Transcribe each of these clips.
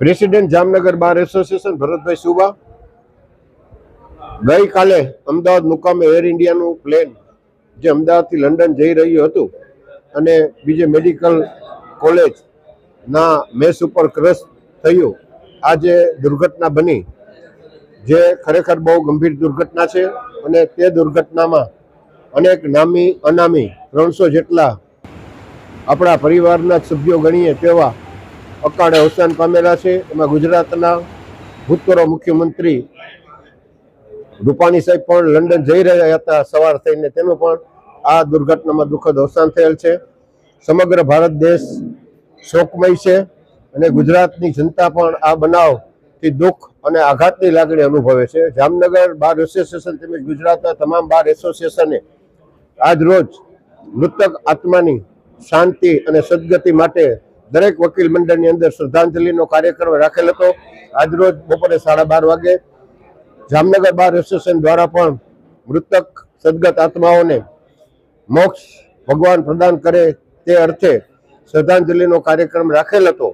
President Jamnagar bar association Bharatbhai Suba. ગઈકાલે અમદાવાદ મુકામે air ઇન્ડિયાનું plane જે અમદાવાદથી લંડન જઈ રહ્યું હતું અને બીજે મેડિકલ કોલેજના મેસ ઉપર ક્રશ થયું. આ જે દુર્ઘટના બની. જે ખરેખર બહુ ગંભીર દુર્ઘટના છે અને તે દુર્ઘટનામાં અનેક નામી અનામી ત્રણસો જેટલા આપણા પરિવારના સભ્યો ગણીએ તેવા અકાળે અવસાન પામેલા છે. એમાં ગુજરાતના ભૂતપૂર્વ મુખ્યમંત્રી રૂપાણી સાહેબ પણ લંડન જઈ રહ્યા હતા સવાર થઈને. તેનું પણ આ દુર્ઘટનામાં દુઃખદ અવસાન થયેલ છે. સમગ્ર ભારત દેશ શોકમય છે અને ગુજરાતની જનતા પણ આ બનાવથી દુઃખ અને આઘાતની લાગણી અનુભવે છે. જામનગર બાર એસોસિએશન તેમજ ગુજરાતના તમામ બાર એસોસિએશને આજ રોજ મૃતક આત્માની શાંતિ અને સદગતિ માટે દરેક વકીલ મંડળની અંદર શ્રદ્ધાંજલિનો કાર્યક્રમ રાખેલ હતો. આજરોજ બપોરે સાડા બાર વાગે જામનગર બાર એસોસિએશન દ્વારા પણ મૃતક સદગત આત્માઓને મોક્ષ ભગવાન પ્રદાન કરે તે અર્થે શ્રદ્ધાંજલિનો કાર્યક્રમ રાખેલ હતો.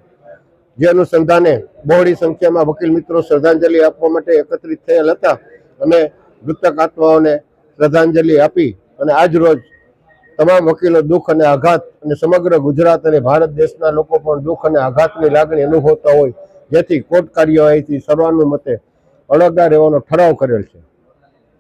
જે અનુસંધાને બહોળી સંખ્યામાં વકીલ મિત્રો શ્રદ્ધાંજલિ આપવા માટે એકત્રિત થયેલ હતા અને મૃતક આત્માઓને શ્રદ્ધાંજલિ આપી અને આજ રોજ તમામ વકીલો દુઃખ અને આઘાત અને સમગ્ર ગુજરાત અને ભારત દેશના લોકો પણ દુઃખ અને આઘાતની લાગણી અનુભવતા હોય, જેથી કોર્ટ કાર્યવાહીથી સર્વાનુમતે અળગા રહેવાનો ઠરાવ કરેલ છે.